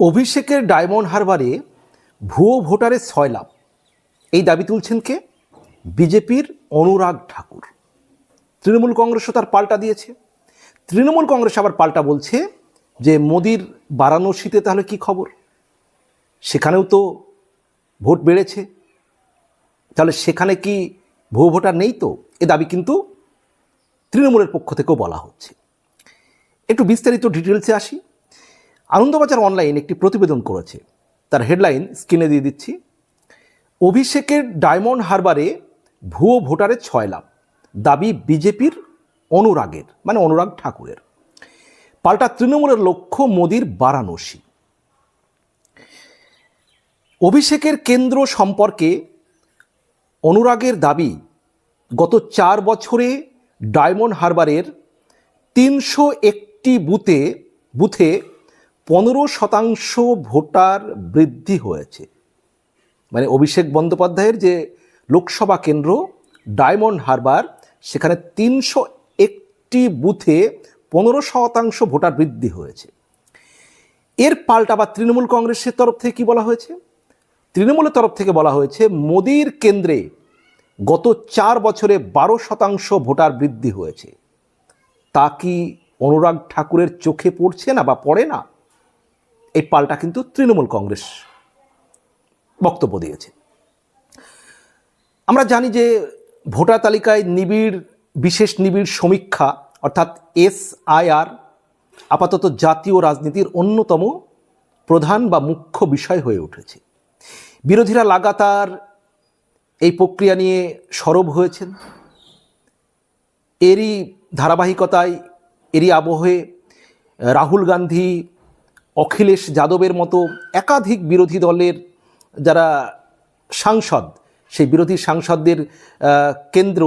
অভিষেকের ডায়মন্ড হারবারে ভুয়ো ভোটারের লাভ। এই দাবি তুলছেন কে? বিজেপির অনুরাগ ঠাকুর। তৃণমূল কংগ্রেসও তার পাল্টা দিয়েছে। তৃণমূল কংগ্রেস আবার পাল্টা বলছে যে, মোদির বারাণসীতে তাহলে কি খবর? সেখানেও তো ভোট বেড়েছে। তাহলে সেখানে কি ভুয়ো ভোটার নেই তো? এ দাবি কিন্তু তৃণমূলের পক্ষ থেকেও বলা হচ্ছে। একটু বিস্তারিত ডিটেলসে আসি। আনন্দবাজার অনলাইন একটি প্রতিবেদন করেছে। তার হেডলাইন স্ক্রিনে দিয়ে দিচ্ছি। অভিষেকের ডায়মন্ড হারবারে ভুয়ো ভোটারের ছয় লাভ দাবি বিজেপির অনুরাগের মানে অনুরাগ ঠাকুরের। পাল্টা তৃণমূলের লক্ষ্য মোদির বারাণসী। অভিষেকের কেন্দ্র সম্পর্কে অনুরাগের দাবি, গত চার বছরে ডায়মন্ড হারবারের তিনশো একটি বুথে বুথে পনেরো শতাংশ ভোটার বৃদ্ধি হয়েছে। মানে অভিষেক বন্দ্যোপাধ্যায়ের যে লোকসভা কেন্দ্র, ডায়মন্ড হারবার, সেখানে তিনশো একটি বুথে পনেরো শতাংশ ভোটার বৃদ্ধি হয়েছে। এর পাল্টা বা তৃণমূল কংগ্রেসের তরফ থেকে কি বলা হয়েছে? তৃণমূলের তরফ থেকে বলা হয়েছে, মোদির কেন্দ্রে গত চার বছরে বারো শতাংশ ভোটার বৃদ্ধি হয়েছে। তা কি অনুরাগ ঠাকুরের চোখে পড়ছে না বা পড়ে না? এই পাল্টা কিন্তু তৃণমূল কংগ্রেস বক্তব্য দিয়েছে। আমরা জানি যে ভোটার তালিকায় নিবিড়, বিশেষ নিবিড় সমীক্ষা, অর্থাৎ এসআইআর আপাতত জাতীয় রাজনীতির অন্যতম প্রধান বা মুখ্য বিষয় হয়ে উঠেছে। বিরোধীরা লাগাতার এই প্রক্রিয়া নিয়ে সরব হয়েছেন। এরই ধারাবাহিকতায়, এরই আবহে রাহুল গান্ধী অখিলেশ যাদবের মতো একাধিক বিরোধী দলের যারা সাংসদ, সেই বিরোধী সাংসদদের কেন্দ্র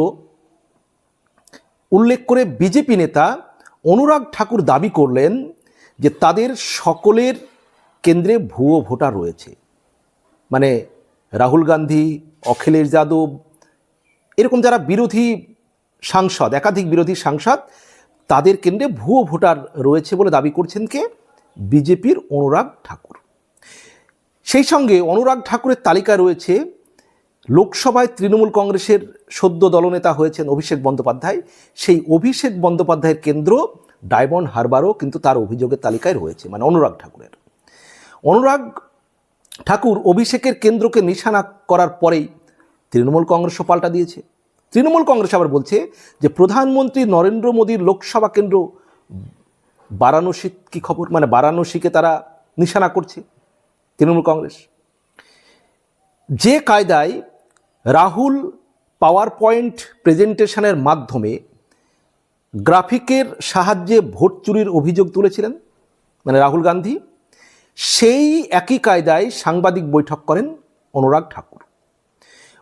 উল্লেখ করে বিজেপি নেতা অনুরাগ ঠাকুর দাবি করলেন যে তাদের সকলের কেন্দ্রে ভুয়ো ভোটার রয়েছে। মানে রাহুল গান্ধী, অখিলেশ যাদব, এরকম যারা বিরোধী সাংসদ, একাধিক বিরোধী সাংসদ, তাদের কেন্দ্রে ভুয়ো ভোটার রয়েছে বলে দাবি করছেন কে? বিজেপির অনুরাগ ঠাকুর। সেই সঙ্গে অনুরাগ ঠাকুরের তালিকা রয়েছে লোকসভায় তৃণমূল কংগ্রেসের সদ্য দলনেতা হয়েছেন অভিষেক বন্দ্যোপাধ্যায়। সেই অভিষেক বন্দ্যোপাধ্যায়ের কেন্দ্র ডায়মন্ড হারবারও কিন্তু তার অভিযোগের তালিকায় রয়েছে মানে অনুরাগ ঠাকুরের। অনুরাগ ঠাকুর অভিষেকের কেন্দ্রকে নিশানা করার পরেই তৃণমূল কংগ্রেসও পাল্টা দিয়েছে। তৃণমূল কংগ্রেস আবার বলছে যে, প্রধানমন্ত্রী নরেন্দ্র মোদীর লোকসভা কেন্দ্র বারাণসী কি খবর? মানে বারাণসীকে তারা নিশানা করছে তৃণমূল কংগ্রেস। যে কায়দায় রাহুল পাওয়ার পয়েন্ট প্রেজেন্টেশনের মাধ্যমে গ্রাফিকের সাহায্যে ভোট চুরির অভিযোগ তুলেছিলেন মানে রাহুল গান্ধী, সেই একই কায়দায় সাংবাদিক বৈঠক করেন অনুরাগ ঠাকুর।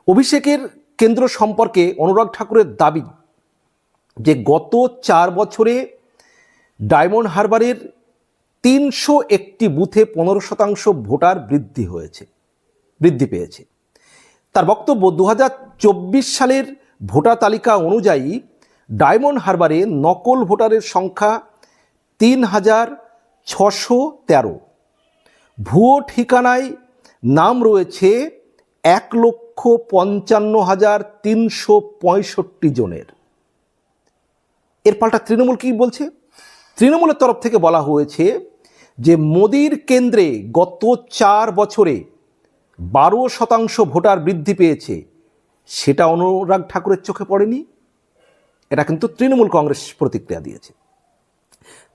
অভিষেকের কেন্দ্র সম্পর্কে অনুরাগ ঠাকুরের দাবি যে গত চার বছরে ডায়মন্ড হারবারের তিনশো একটি বুথে পনেরো শতাংশ ভোটার বৃদ্ধি হয়েছে, বৃদ্ধি পেয়েছে। তার বক্তব্য দু হাজার চব্বিশ সালের ভোটার তালিকা অনুযায়ী ডায়মন্ড হারবারে নকল ভোটারের সংখ্যা তিন হাজার ছশো তেরো। ভুয়ো ঠিকানায় নাম রয়েছে এক লক্ষ পঞ্চান্ন হাজার তিনশো পঁয়ষট্টি জনের। এর পাল্টা তৃণমূল কি বলছে? তৃণমূলের তরফ থেকে বলা হয়েছে যে মোদির কেন্দ্রে গত চার বছরে বারো শতাংশ ভোটার বৃদ্ধি পেয়েছে, সেটা অনুরাগ ঠাকুরের চোখে পড়েনি। এটা কিন্তু তৃণমূল কংগ্রেস প্রতিক্রিয়া দিয়েছে।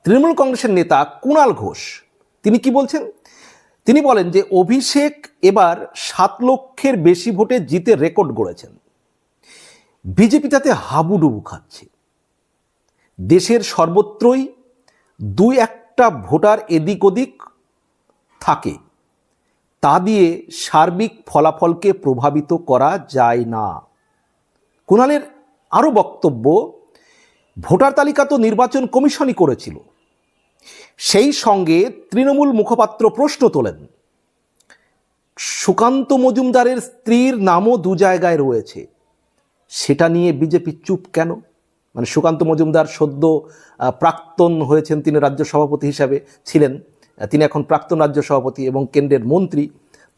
তৃণমূল কংগ্রেসের নেতা কুণাল ঘোষ, তিনি কি বলছেন? তিনি বলেন যে অভিষেক এবার সাত লক্ষের বেশি ভোটে জিতে রেকর্ড গড়েছেন। বিজেপি তাতে হাবুডুবু খাচ্ছে। দেশের সর্বত্রই দুই একটা ভোটার এদিক ওদিক থাকে। তা দিয়ে সার্বিক ফলাফলকে প্রভাবিত করা যায় না। কুণালের আরও বক্তব্য, ভোটার তালিকা তো নির্বাচন কমিশনই করেছিল। সেই সঙ্গে তৃণমূল মুখপাত্র প্রশ্ন তোলেন, সুকান্ত মজুমদারের স্ত্রীর নামও দু জায়গায় রয়েছে। সেটা নিয়ে বিজেপি চুপ কেন? মানে সুকান্ত মজুমদার সদ্য প্রাক্তন হয়েছেন তিনি রাজ্য সভাপতি হিসাবে ছিলেন। তিনি এখন প্রাক্তন রাজ্য সভাপতি এবং কেন্দ্রের মন্ত্রী।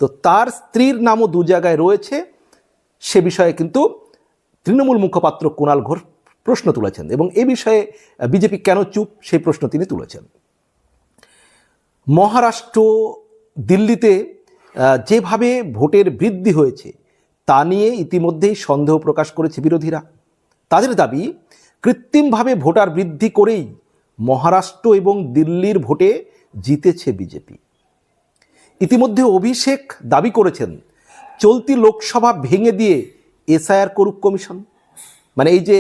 তো তার স্ত্রীর নামও দু জায়গায় রয়েছে। সে বিষয়ে কিন্তু তৃণমূল মুখপাত্র কুণাল ঘোষ প্রশ্ন তুলেছেন এবং এ বিষয়ে বিজেপি কেন চুপ? সেই প্রশ্ন তিনি তুলেছেন। মহারাষ্ট্র, দিল্লিতে যেভাবে ভোটের বৃদ্ধি হয়েছে, তা নিয়ে ইতিমধ্যেই সন্দেহ প্রকাশ করেছে বিরোধীরা। তাদের দাবি কৃত্রিমভাবে ভোটার বৃদ্ধি করেই মহারাষ্ট্র এবং দিল্লির ভোটে জিতেছে বিজেপি। ইতিমধ্যে অভিষেক দাবি করেছেন, চলতি লোকসভা ভেঙে দিয়ে এসআইআর করুক কমিশন। মানে এই যে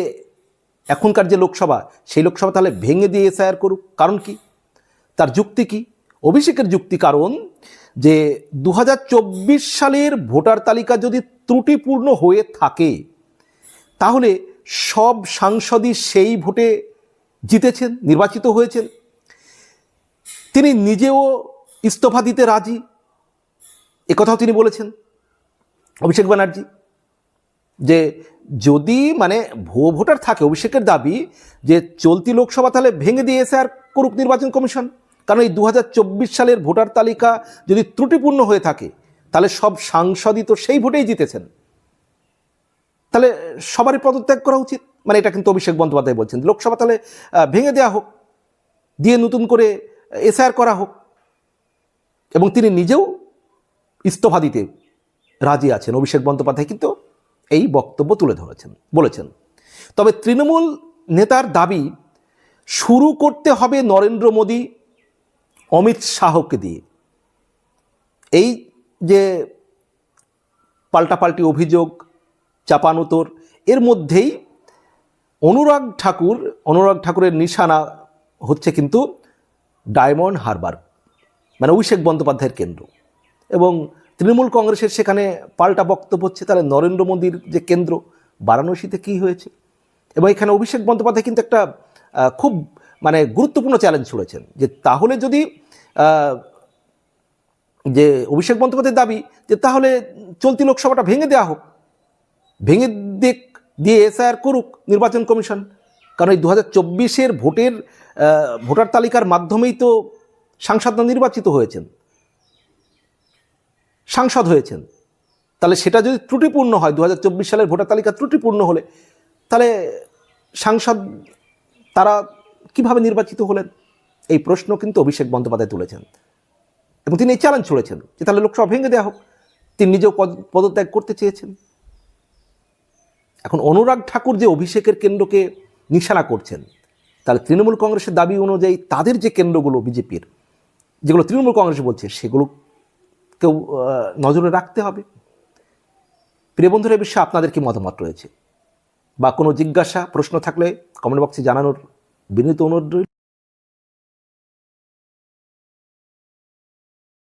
এখনকার যে লোকসভা, সেই লোকসভা তাহলে ভেঙে দিয়ে এসআইআর করুক, কারণ কি? তার যুক্তি কি? অভিষেকের যুক্তি কারণ যে দু হাজার চব্বিশ সালের ভোটার তালিকা যদি ত্রুটিপূর্ণ হয়ে থাকে, তাহলে সব সাংসদই সেই ভোটে জিতেছেন, নির্বাচিত হয়েছেন। তিনি নিজেও ইস্তফা দিতে রাজি। একথাও তিনি বলেছেন, অভিষেক ব্যানার্জি, যে যদি মানে ভুয়ো ভোটার থাকে অভিষেকের দাবি যে চলতি লোকসভা তাহলে ভেঙে দিয়ে এসে আর করুক নির্বাচন কমিশন। কারণ এই দু হাজার চব্বিশ সালের ভোটার তালিকা যদি ত্রুটিপূর্ণ হয়ে থাকে, তাহলে সব সাংসদই তো সেই ভোটেই জিতেছেন। তাহলে সবারই পদত্যাগ করা উচিত। মানে এটা কিন্তু অভিষেক বন্দ্যোপাধ্যায় বলছেন। লোকসভা তাহলে ভেঙে দেওয়া হোক, দিয়ে নতুন করে এসআর করা হোক, এবং তিনি নিজেও ইস্তফা দিতে রাজি আছেন। অভিষেক বন্দ্যোপাধ্যায় কিন্তু এই বক্তব্য তুলে ধরেছেন, বলেছেন। তবে তৃণমূল নেতার দাবি, শুরু করতে হবে নরেন্দ্র মোদী অমিত শাহকে দিয়ে। এই যে পাল্টাপাল্টি অভিযোগ চাপানুতোর এর মধ্যেই অনুরাগ ঠাকুর, অনুরাগ ঠাকুরের নিশানা হচ্ছে কিন্তু ডায়মন্ড হারবার মানে অভিষেক বন্দ্যোপাধ্যায়ের কেন্দ্র। এবং তৃণমূল কংগ্রেসের সেখানে পাল্টা বক্তব্য হচ্ছে, তাহলে নরেন্দ্র মোদীর যে কেন্দ্র, বারাণসীতে কী হয়েছে? এবং এখানে অভিষেক বন্দ্যোপাধ্যায় কিন্তু একটা খুব মানে গুরুত্বপূর্ণ চ্যালেঞ্জ ছুড়েছেন, যে তাহলে যদি যে অভিষেক বন্দ্যোপাধ্যায়ের দাবি, যে তাহলে চলতি লোকসভাটা ভেঙে দেওয়া হোক ভেঙে দেখ দিয়ে এসআইআর করুক নির্বাচন কমিশন। কারণ এই দু হাজার ভোটের ভোটার তালিকার মাধ্যমেই তো সাংসদরা নির্বাচিত হয়েছেন। সাংসদ হয়েছেন। তাহলে সেটা যদি ত্রুটিপূর্ণ হয় দু হাজার চব্বিশ সালের ভোটার তালিকা ত্রুটিপূর্ণ হলে, তাহলে সাংসদ তারা কীভাবে নির্বাচিত হলেন? এই প্রশ্ন কিন্তু অভিষেক বন্দ্যোপাধ্যায় তুলেছেন। এবং তিনি এই চ্যালেঞ্জ ছুড়েছেন যে তাহলে লোকসভা ভেঙে দেওয়া হোক। তিনি নিজেও পদ- পদত্যাগ করতে চেয়েছেন। এখন অনুরাগ ঠাকুর যে অভিষেকের কেন্দ্রকে নিশানা করছেন, তাহলে তৃণমূল কংগ্রেসের দাবি অনুযায়ী তাদের যে কেন্দ্রগুলো বিজেপির, যেগুলো তৃণমূল কংগ্রেস বলছে, সেগুলো কেউ নজরে রাখতে হবে। প্রিয় বন্ধুরা বিষয়ে আপনাদের কি মতামত রয়েছে? বা কোনো জিজ্ঞাসা, প্রশ্ন থাকলে কমেন্ট বক্সে জানানোর বিনীত অনুরোধ